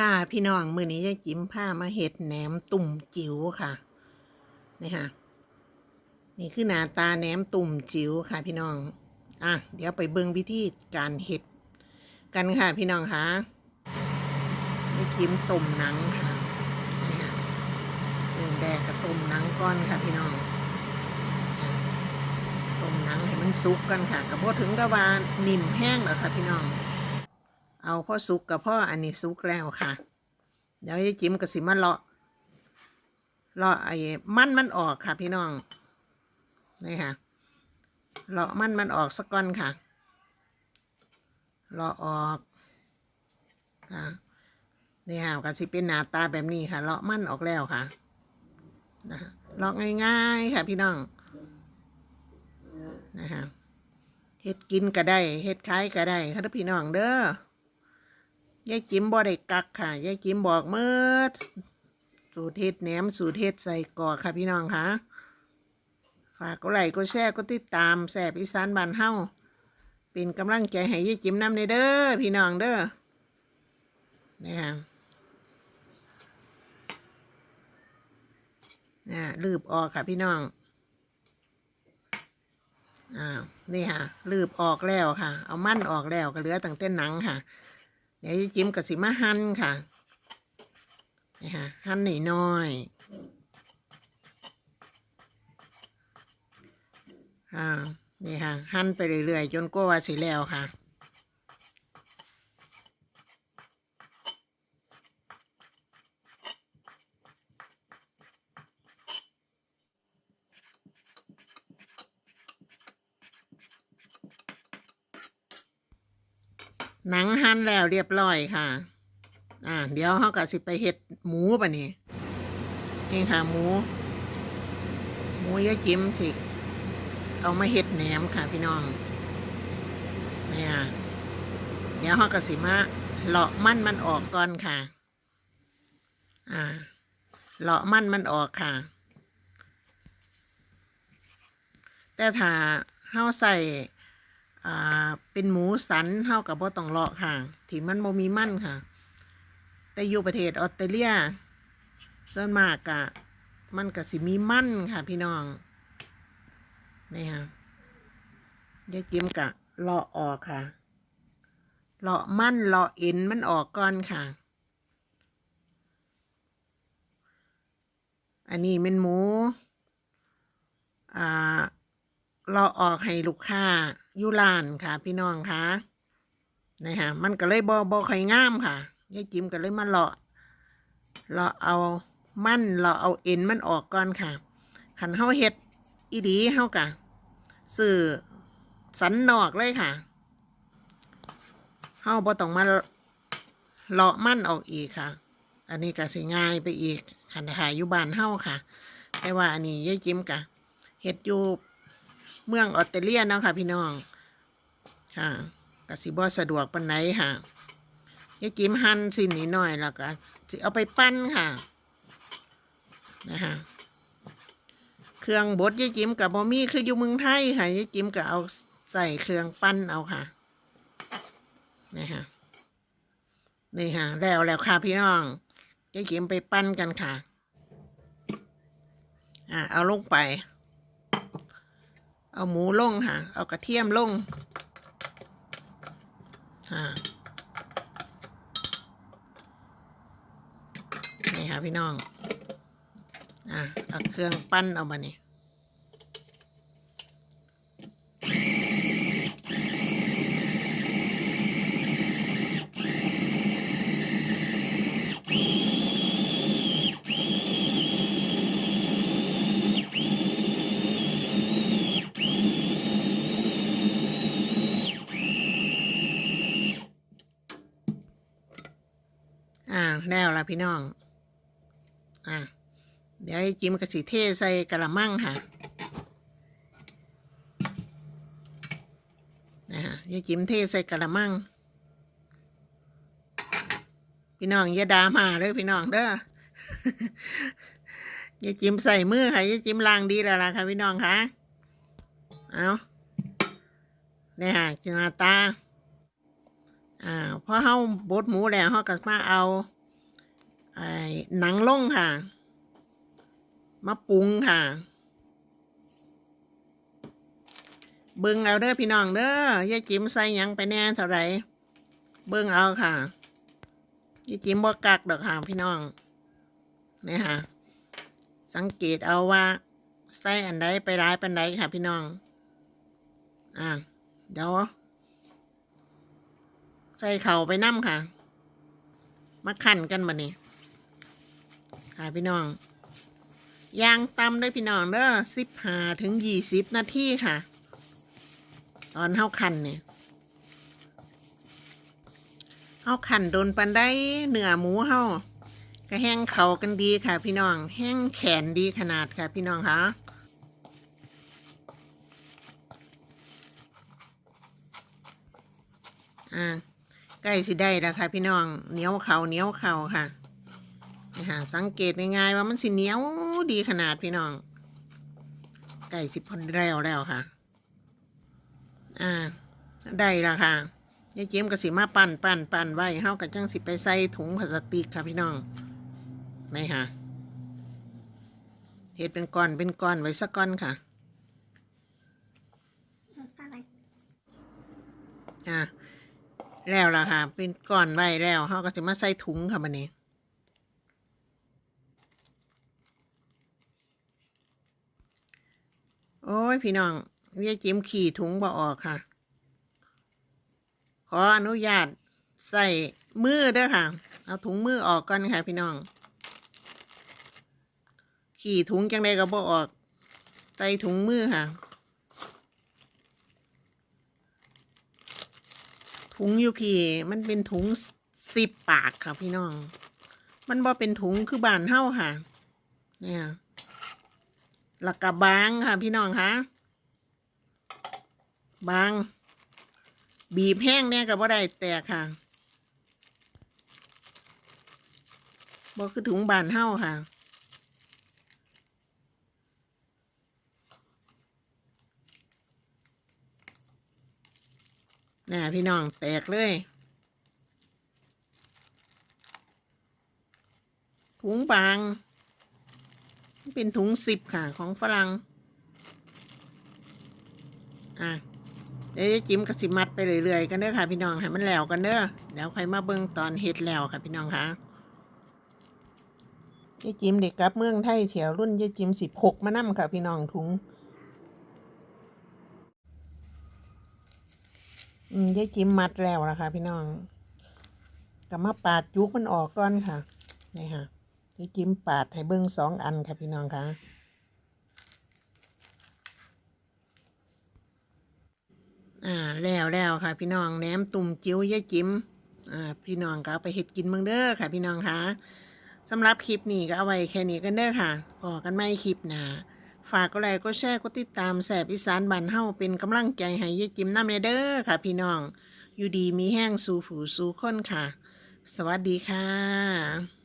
ค่ะพี่น้องมือนี้ยายจิ๋มพามาเฮ็ดแหนมตุ่มจิ๋วค่ะนี่ค่ะ นี่คือหน้าตาแหนมตุ่มจิ๋วค่ะ พี่น้อง อะเดี๋ยวไปเบิ่งวิธีการเฮ็ดกันค่ะ พี่น้องค่ะยายจิ๋มต้มหนังค่ะนี่ค่ะเรื่องแดกกระต้มหนังก้อนค่ะ พี่น้องอ่มหนังให้มันสุกกันค่ะกระโบถึงกับว่านิ่มแห้งแล้วค่ะ พี่น้อง เอาพ่อสุกกับพ่ออันนี้สุกแล้วค่ะ เดี๋ยวยายจิ๋มก็สิมาเลาะเลาะไอ้มันมันออกค่ะพี่น้องนี่ค่ะเลาะมันมันออกสักก้อนค่ะเลาะออกค่ะนี่ค่ะก็สิเป็นหน้าตาแบบนี้ค่ะเลาะมันออกแล้วค่ะนะเลาะง่ายๆค่ะพี่น้องนะคะเฮ็ดกินก็ได้เฮ็ดขายก็ได้ค่ะพี่น้องเด้อ ยายจิ๋มบ่ได้กักค่ะยายจิ๋มบอกเมื่อสูตรเฮ็ดแหนมสูตรเฮ็ดใส่กอกค่ะพี่น้องค่ะฝากกดไลค์กดแชร์กดติดตามแสบอีสานบ้านเฮาเป็นกำลังใจให้ยายจิ๋มนำในเด้อพี่น้องเด้อนี่ค่ะน่ะลืบออกค่ะพี่น้องอ้านี่ค่ะลืบออกแล้วค่ะ เอามันออกแล้วก็เหลือตั้งแต่หนังค่ะ ดี๋ยวจิ้มกับสิมาหั่นค่ะนี่ค่ะหั่นหน่อยน้อยๆอ่านี่ค่ะหั่นไปเรื่อยๆจนกว่าสิแล้วค่ะ หนังหั่นแล้วเรียบร้อยค่ะ อ่า เดี๋ยวเขาก็สิไปเฮ็ดหมูป่ะนี่นี่ค่ะหมู หมูยะจิ้มสิเอามาเฮ็ดแหนมค่ะพี่น้องเนี่ยเดี๋ยวเขาก็สิมาเลาะมันมันออกก่อนค่ะ อ่าเลาะมันมันออกค่ะ แต่ถ้าเฮาใส่ อ่าเป็นหมูสันเท่ากับบ่ต้องเลาะค่ะที่มันบ่มีมันค่ะ แต่อยู่ประเทศออสเตรเลียส่วนมากกะมันก็สิมีมันค่ะ พี่น้องนี่ค่ะเดี๋ยวกิมกะเลาะออกค่ะเลาะมันเลาะเอ็นมันออกก่อนค่ะ อันนี้เป็นหมู อ่าเราออกให้ลูกค้า อยู่ร้านค่ะ พี่น้องค่ะนะฮะมันก็เลยบอบอค่งามค่ะยายจิมก็เลยมาเลาะเลาะเอามันเลาะเอาเอ็นมันออกก่อนค่ะขันเฮาเฮ็ดอีดีเฮากะสื่อสันนอกเลยค่ะเฮาบ่ต้องมาเลาะมันออกอีกค่ะ อันนี้ก็สิง่ายไปอีกขันหายอยู่บ้านเฮาค่ะ แต่ว่าอันนี้ยายจิมกะเฮ็ดอยู่ เมืองออสเตรเลียเนาะค่ะพี่น้องค่ะกสิบ่สะดวกปานไหนค่ะยายจิมหั่นสิ้นนิดหน่อยแล้วก็สิเอาไปปั้นค่ะนะคะเครื่องบดยายจิมกับบ่มีคืออยู่เมืองไทยค่ะยายจิมก็เอาใส่เครื่องปั้นเอาค่ะนี่ค่ะนี่ค่ะแล้วแล้วค่ะพี่น้องยายจิมไปปั้นกันค่ะ อ่าเอาลงไป เอาหมูลงค่ะ เอากระเทียมลงค่ะนี่ค่ะพี่น้อง อะเอาเครื่องปั้นเอามานี่อ่า แล่ะพี่น้อง อะ เดี๋ยวให้จิ้มกระสีเทใส่กระมังค่ะนะฮะยายจิ้มเทใส่กระมัง พี่น้องอย่าดามาเด้อพี่น้องเด้อยายจิ้มใส่มือค่ะยายจิ้มล้างดีแล้วล่ะค่ะพี่น้องค่ะเอาเนี่ยค่ะหน้าตาอ่าพอเฮาบดหมูแล้วเฮาก็มาเอา หนังล่งค่ะ มาปรุงค่ะ เบิ่งเอาเด้อพี่น้องเด้อยายจิ๋มใส่ยังไปแน่เท่าไรเบิ่งเอาค่ะยายจิ๋มบ่กักดอกค่ะพี่น้องนี่ค่ะ สังเกตเอาว่าใส่อันใดไปร้ายปันใดค่ะ พี่น้อง อะเดี๋ยวใส่เข่าไปน้ำค่ะ มาขันกันมานี่ ค่ะพี่น้องยางตำด้วยพี่น้องเด้อสิบห้าถึงยี่สิบนาทีค่ะ ตอนเฮาขันเนี่ยเฮาขันโดนปันได้เนื้อหมูเฮาก็แห้งเข่ากันดีค่ะ พี่น้องแห้งแขนดีขนาดค่ะ พี่น้องค่ะอ่าใกล้สิได้แล้วค่ะ พี่น้องเหนียวเขาเหนียวเขาค่ะ นี่ค่ะสังเกตง่ายๆว่ามันสิเหนียวดีขนาดพี่น้องใกล้สิพอแล้วแล้วค่ะ อ่า ได้แล้วค่ะยายเจมก็สิมาปั่นปั่นปั่นไว้เฮาก็จังสิไปใส่ถุงพลาสติกค่ะพี่น้องนี่ค่ะเฮ็ดเป็นก้อนเป็นก้อนไว้สักก้อนค่ะอะแล้วล่ะค่ะ เป็นก้อนไว้แล้วเขาก็จะมาใส่ถุงค่ะมันนี้โอ้ย พี่น้องเรียจิ้มขี่ถุงบ่ออกค่ะ ขออนุญาตใส่มือเด้อค่ะ เอาถุงมือออกก่อนค่ะ พี่น้อง ขี่ถุงจังไดก็บ่ออกใส่ถุงมือค่ะ ถุงอยูพีมันเป็นถุงสิบปากค่ะพี่น้อง มันบ่เป็นถุงคือบานเฮาค่ะ เนี่ยหลักกะบางค่ะพี่น้องคะ บาง บีบแห้งเนี่ยก็บ่ได้แตกค่ะบ่คือถุงบานเฮาค่ะน่ะพี่น้องแตกเลยถุงบาง เป็นถุงสิบค่ะของฝรั่งอะ เดี๋ยวจิ้มกระสิมัดไปเรื่อยๆกันเด้อค่ะ พี่น้องให้มันแล้วกันเด้อเดี๋ยวค่อยมาเบิ่งตอนเฮ็ดแล้วค่ะ พี่น้องค่ะยายจิมเด็กกลับเมืองไทยเถียวรุ่นยายจิมสิบหกมานั่มค่ะ พี่น้องถุงอืมยายจิ้มมัดแล้วนะคะพี่น้องก็มาปาดยุกมันออกก่อนค่ะนี่ค่ะยายจิ้มปาดให้เบิ้งสองอันค่ะพี่น้องค่ะ อ่าแล้วแล้วค่ะ พี่น้องแหนมตุ่มจิ้วยายจิ้มอ่าพี่น้องก็ไปเฮ็ดกินเมืองเด้อค่ะ พี่น้องค่ะสำหรับคลิปนี้ก็เอาไว้แค่นี้กันเด้อค่ะพอกันไม่คลิปหน้าฝากก็ไลค์ก็แชร์ก็ติดตามแสบอีสานบ้านเฮาเป็นกำลังใจให้ยายจิ้มน้ำเนเด้อค่ะ พี่น้อง อยู่ดีมีแห้งสู่ผูสู่คนค่ะ สวัสดีค่ะ